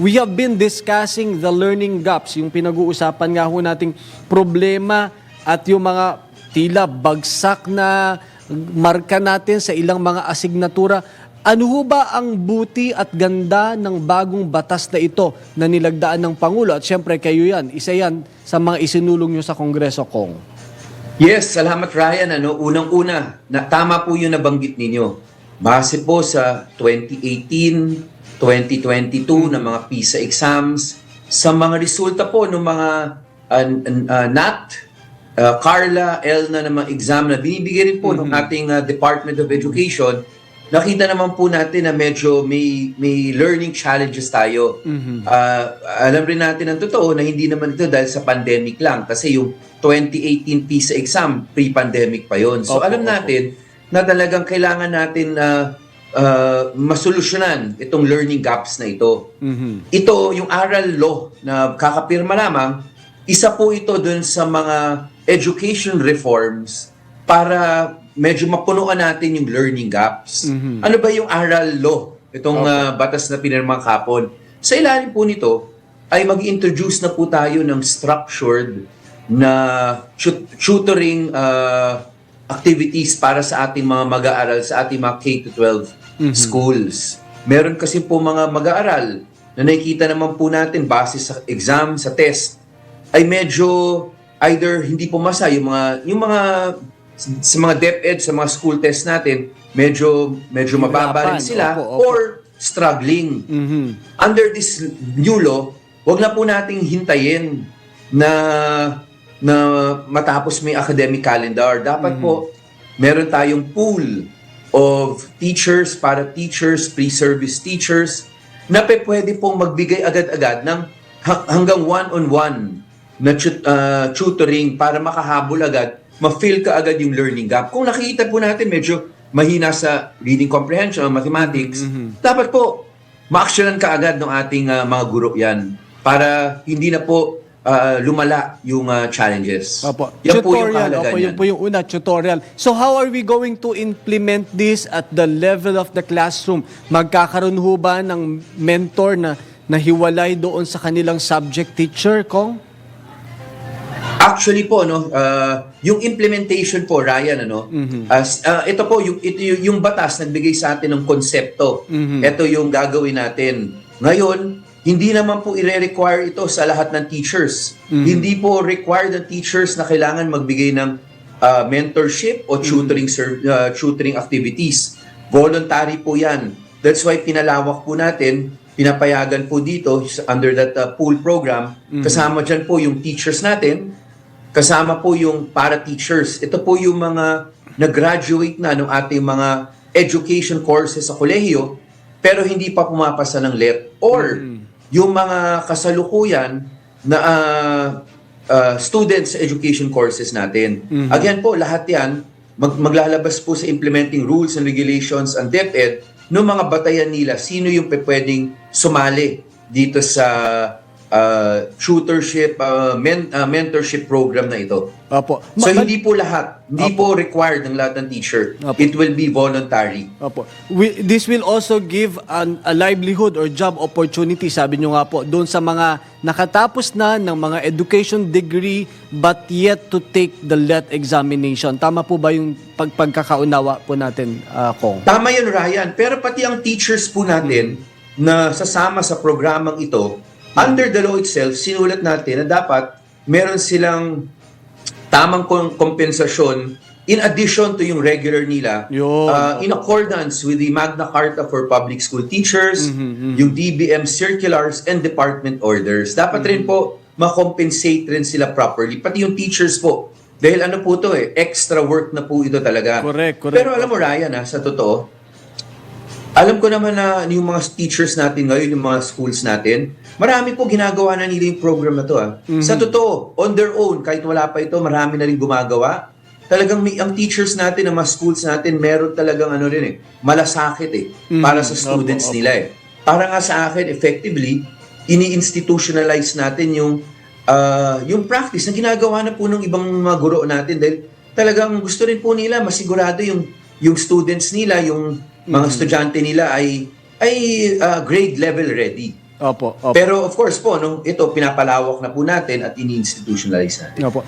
we have been discussing the learning gaps, yung pinag-uusapan nga ho nating problema at yung mga tila bagsak na marka natin sa ilang mga asignatura. Ano ho ba ang buti at ganda ng bagong batas na ito na nilagdaan ng Pangulo? At syempre kayo yan, isa yan sa mga isinulong nyo sa Kongreso, Kong. Yes, salamat Ryan. Ano, unang-una, na, tama po yung nabanggit ninyo. Base po sa 2018, 2022 na mga PISA exams, sa mga resulta po ng mga uh, uh, NAT, uh, Carla, ELNA na mga exam na binibigay rin po ng ating uh, Department of Education, nakita naman po natin na medyo may may learning challenges tayo. Ah, alam rin natin ang totoo na hindi naman ito dahil sa pandemic lang kasi yung 2018 PISA exam pre-pandemic pa yon. So Opo, alam opo. natin na talagang kailangan natin na ah, masolusyonan itong learning gaps na ito. Ito, yung aral law na kakapirma lamang, isa po ito dun sa mga education reforms para medyo mapunuan natin yung learning gaps. Ano ba yung aral law? Itong ah, batas na pinirma kapon. Sa ilalim po nito, ay mag-introduce na po tayo ng structured na tut- tutoring ah, activities para sa ating mga mag-aaral sa ating mga K-12 schools. Meron kasi po mga mag-aaral na nakikita naman po natin base sa exam, sa test, ay medyo either hindi pumasa yung mga yung mga sa mga DepEd sa mga school test natin medyo medyo mababa rin sila Opo, opo. or struggling under this new law wag na po nating hintayin na na matapos may academic calendar dapat po meron tayong pool of teachers para teachers pre-service teachers na pe pwede pong magbigay agad-agad ng ha- hanggang one-on-one na tut- ah, tutoring para makahabol agad, ma-fill ka agad yung learning gap. Kung nakikita po natin medyo mahina sa reading comprehension, mathematics, dapat po ma-actionan ka agad ng ating ah, mga guro yan para hindi na po ah, lumala yung ah, challenges. Opo. Yan po yung tutorial. Opo, yun yan. po yung una, tutorial. So how are we going to implement this at the level of the classroom? Magkakaroon ho ba ng mentor na nahiwalay doon sa kanilang subject teacher, Kong? Actually po no, uh, yung implementation po Ryan ano, as uh, ito po yung ito yung, yung batas nagbigay sa atin ng konsepto. Ito yung gagawin natin. Ngayon, hindi naman po ire-require ito sa lahat ng teachers. Hindi po required ng teachers na kailangan magbigay ng uh, mentorship o tutoring ser- uh, tutoring activities. Voluntary po 'yan. That's why pinalawak po natin pinapayagan po dito under that uh, pool program kasama dyan po yung teachers natin kasama po yung para-teachers. Ito po yung mga nag-graduate na ng ating mga education courses sa kolehiyo, pero hindi pa pumapasa ng LET. Or, yung mga kasalukuyan na ah, ah, students education courses natin. Again po, lahat yan, mag- maglalabas po sa implementing rules and regulations ang DepEd ng mga batayan nila, sino yung pwedeng sumali dito sa ah, tutorship, ah, men- ah, mentorship program na ito. Opo. So Ma- hindi po lahat, hindi po required ng lahat ng teacher. Opo. It will be voluntary. Opo. We, this will also give an, a livelihood or job opportunity, sabi nyo nga po, doon sa mga nakatapos na ng mga education degree but yet to take the LET examination. Tama po ba yung pag, pagkakaunawa po natin, ah, Kong? Tama yun, Ryan. Pero pati ang teachers po natin na sasama sa programang ito, under the law itself, sinulat natin na dapat meron silang tamang kom- kompensasyon in addition to yung regular nila Yun. uh, in accordance with the Magna Carta for Public School Teachers, yung DBM circulars and department orders. Dapat rin po makompensate rin sila properly. Pati yung teachers po. Dahil ano po to eh, extra work na po ito talaga. Correct, correct. Pero alam mo Ryan ha, sa totoo, alam ko naman na yung mga teachers natin ngayon, yung mga schools natin, marami po ginagawa na nila yung program na to. ah. Sa totoo, on their own, kahit wala pa ito, marami na rin gumagawa. Talagang may, ang teachers natin, ang mga schools natin, meron talagang ano rin eh, malasakit eh, para sa students opo. nila eh. Para nga sa akin, effectively, ini-institutionalize natin yung ah, yung practice na ginagawa na po ng ibang mga guro natin dahil talagang gusto rin po nila masigurado yung yung students nila, yung mga estudyante nila ay ay ah, grade level ready. Opo, opo. Pero of course po, no, ito pinapalawak na po natin at ini-institutionalize natin. Opo.